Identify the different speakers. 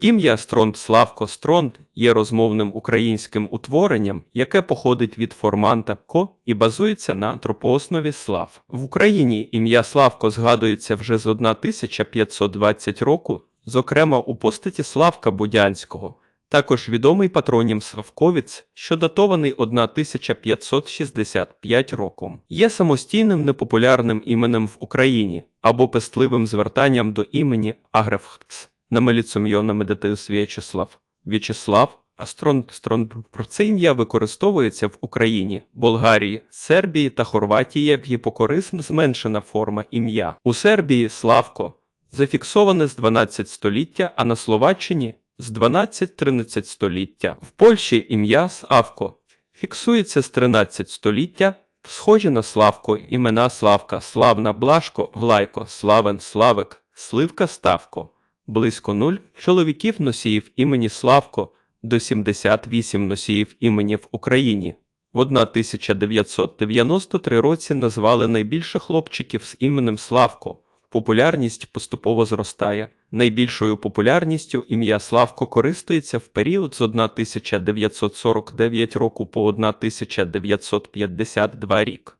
Speaker 1: Ім'я Стронд Славко Стронд є розмовним українським утворенням, яке походить від форманта ко і базується на антропооснові слав. В Україні ім'я Славко згадується вже з 1520 року, зокрема у постаті Славка Будянського. Також відомий патронім Славковіць, що датований 1565 роком, є самостійним непопулярним іменем в Україні або пестливим звертанням до імені Агрефхц. На меліцумйона медитеус В'ячеслав. В'ячеслав, Астрон Строн. Про це ім'я використовується в Україні, Болгарії, Сербії та Хорватії як гіпокорисм зменшена форма ім'я. У Сербії Славко зафіксоване з 12 століття, а на Словаччині з 12-13 століття. В Польщі ім'я Славко фіксується з 13 століття. Схожі на Славко, імена Славка, Славна, Блашко, Глайко, Славен, Славик, Сливка, Ставко. Близько нуль чоловіків носіїв імені Славко до 78 носіїв імені в Україні. В 1993 році назвали найбільше хлопчиків з іменем Славко. Популярність поступово зростає. Найбільшою популярністю ім'я Славко користується в період з 1949 року по 1952 рік.